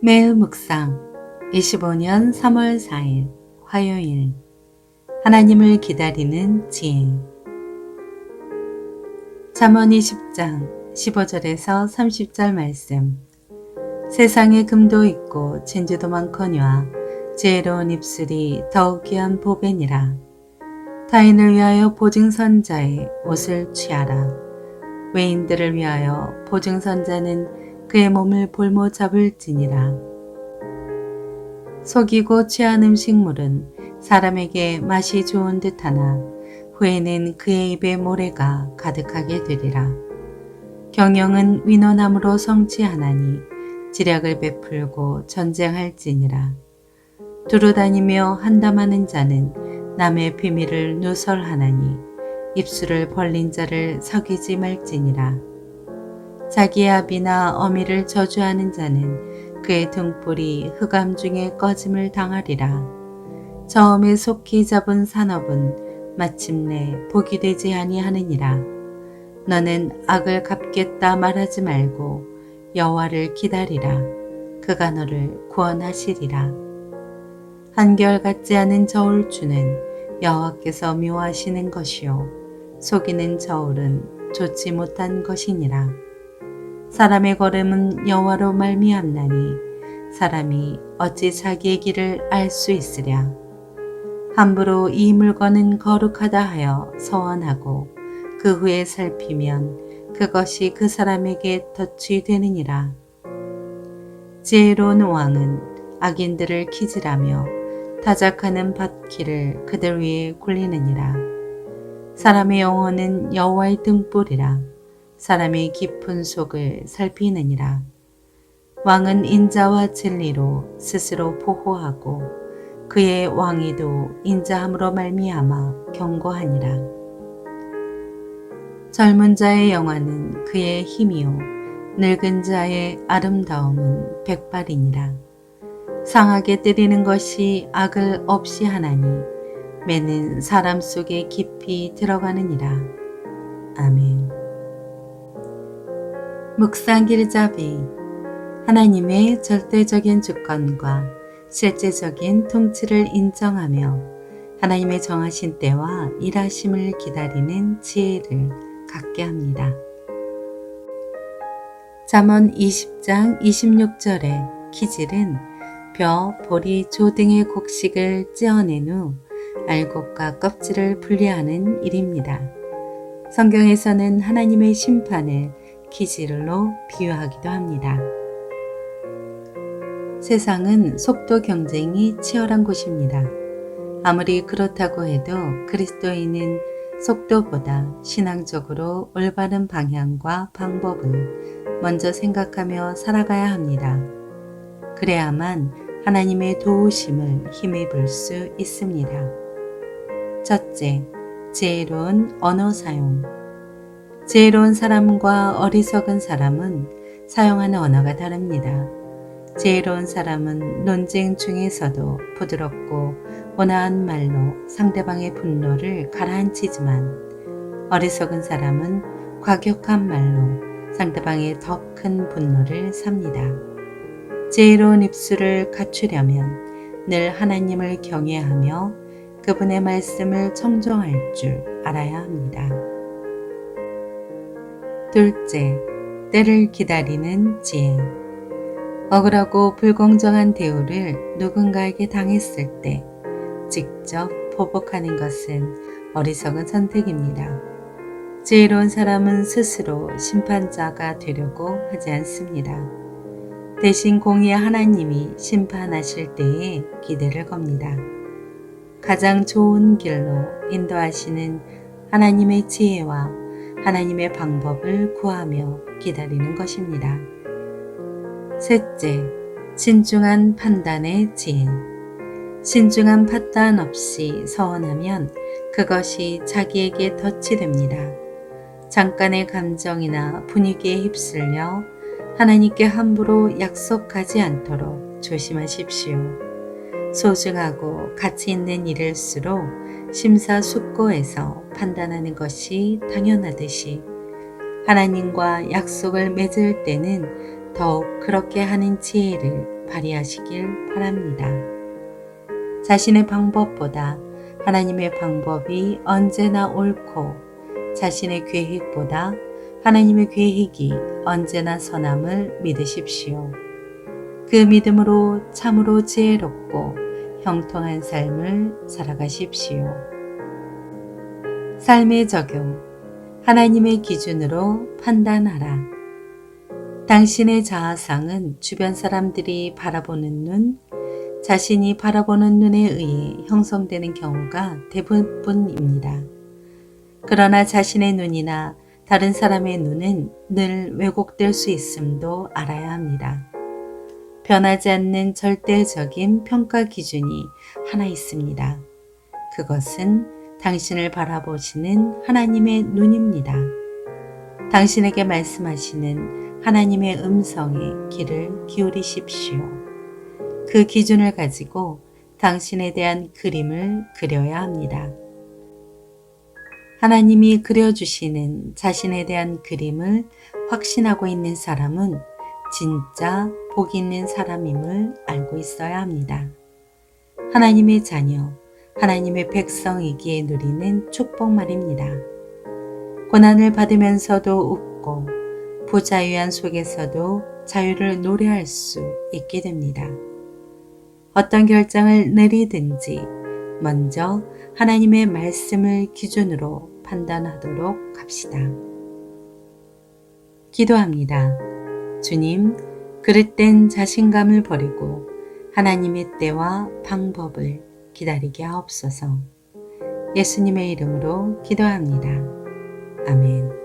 매일 묵상 25년 3월 4일 화요일. 하나님을 기다리는 지혜 잠언 20장 15절에서 30절 말씀. 세상에 금도 있고 진주도 많거니와 지혜로운 입술이 더욱 귀한 보배니라. 타인을 위하여 보증선자의 옷을 취하라. 외인들을 위하여 보증선자는 그의 몸을 볼모 잡을지니라. 속이고 취한 음식물은 사람에게 맛이 좋은 듯하나 후에는 그의 입에 모래가 가득하게 되리라. 경영은 위논함으로 성취하나니 지략을 베풀고 전쟁할지니라. 두루 다니며 한담하는 자는 남의 비밀을 누설하나니 입술을 벌린 자를 사귀지 말지니라. 자기의 아비나 어미를 저주하는 자는 그의 등불이 흑암 중에 꺼짐을 당하리라. 처음에 속히 잡은 산업은 마침내 복이 되지 아니하느니라. 너는 악을 갚겠다 말하지 말고 여호와를 기다리라. 그가 너를 구원하시리라. 한결같지 않은 저울주는 여호와께서 묘하시는 것이요 속이는 저울은 좋지 못한 것이니라. 사람의 걸음은 여호와로 말미암나니 사람이 어찌 자기의 길을 알 수 있으랴. 함부로 이 물건은 거룩하다 하여 서원하고 그 후에 살피면 그것이 그 사람에게 덫이 되느니라. 지혜로운 왕은 악인들을 키질하며 타작하는 밭길을 그들 위에 굴리느니라. 사람의 영혼은 여호와의 등불이라. 사람의 깊은 속을 살피느니라. 왕은 인자와 진리로 스스로 보호하고 그의 왕위도 인자함으로 말미암아 경고하니라. 젊은 자의 영화는 그의 힘이요 늙은 자의 아름다움은 백발이니라. 상하게 때리는 것이 악을 없이 하나니 매는 사람 속에 깊이 들어가느니라. 아멘. 묵상 길잡이 하나님의 절대적인 주권과 실제적인 통치를 인정하며 하나님의 정하신 때와 일하심을 기다리는 지혜를 갖게 합니다. 잠언 20장 26절의 기질은 벼, 보리, 조 등의 곡식을 찌어낸 후 알곡과 껍질을 분리하는 일입니다. 성경에서는 하나님의 심판을 기질로 비유하기도 합니다. 세상은 속도 경쟁이 치열한 곳입니다. 아무리 그렇다고 해도 그리스도인은 속도보다 신앙적으로 올바른 방향과 방법을 먼저 생각하며 살아가야 합니다. 그래야만 하나님의 도우심을 힘입을 수 있습니다. 첫째, 지혜로운 언어 사용. 지혜로운 사람과 어리석은 사람은 사용하는 언어가 다릅니다. 지혜로운 사람은 논쟁 중에서도 부드럽고 온화한 말로 상대방의 분노를 가라앉히지만 어리석은 사람은 과격한 말로 상대방의 더 큰 분노를 삽니다. 지혜로운 입술을 갖추려면 늘 하나님을 경외하며 그분의 말씀을 청정할 줄 알아야 합니다. 둘째, 때를 기다리는 지혜. 억울하고 불공정한 대우를 누군가에게 당했을 때 직접 보복하는 것은 어리석은 선택입니다. 지혜로운 사람은 스스로 심판자가 되려고 하지 않습니다. 대신 공의의 하나님이 심판하실 때에 기대를 겁니다. 가장 좋은 길로 인도하시는 하나님의 지혜와 하나님의 방법을 구하며 기다리는 것입니다. 셋째, 신중한 판단의 지혜. 신중한 판단 없이 서원하면 그것이 자기에게 덫이 됩니다. 잠깐의 감정이나 분위기에 휩쓸려 하나님께 함부로 약속하지 않도록 조심하십시오. 소중하고 가치 있는 일일수록 심사숙고해서 판단하는 것이 당연하듯이 하나님과 약속을 맺을 때는 더욱 그렇게 하는 지혜를 발휘하시길 바랍니다. 자신의 방법보다 하나님의 방법이 언제나 옳고 자신의 계획보다 하나님의 계획이 언제나 선함을 믿으십시오. 그 믿음으로 참으로 지혜롭고 형통한 삶을 살아가십시오. 삶의 적용. 하나님의 기준으로 판단하라. 당신의 자아상은 주변 사람들이 바라보는 눈, 자신이 바라보는 눈에 의해 형성되는 경우가 대부분입니다. 그러나 자신의 눈이나 다른 사람의 눈은 늘 왜곡될 수 있음도 알아야 합니다. 변하지 않는 절대적인 평가 기준이 하나 있습니다. 그것은 당신을 바라보시는 하나님의 눈입니다. 당신에게 말씀하시는 하나님의 음성에 귀를 기울이십시오. 그 기준을 가지고 당신에 대한 그림을 그려야 합니다. 하나님이 그려주시는 자신에 대한 그림을 확신하고 있는 사람은 진짜 복 있는 사람임을 알고 있어야 합니다. 하나님의 자녀, 하나님의 백성이기에 누리는 축복 말입니다. 고난을 받으면서도 웃고 부자유한 속에서도 자유를 노래할 수 있게 됩니다. 어떤 결정을 내리든지 먼저 하나님의 말씀을 기준으로 판단하도록 합시다. 기도합니다. 주님, 그릇된 자신감을 버리고 하나님의 때와 방법을 기다리게 하옵소서. 예수님의 이름으로 기도합니다. 아멘.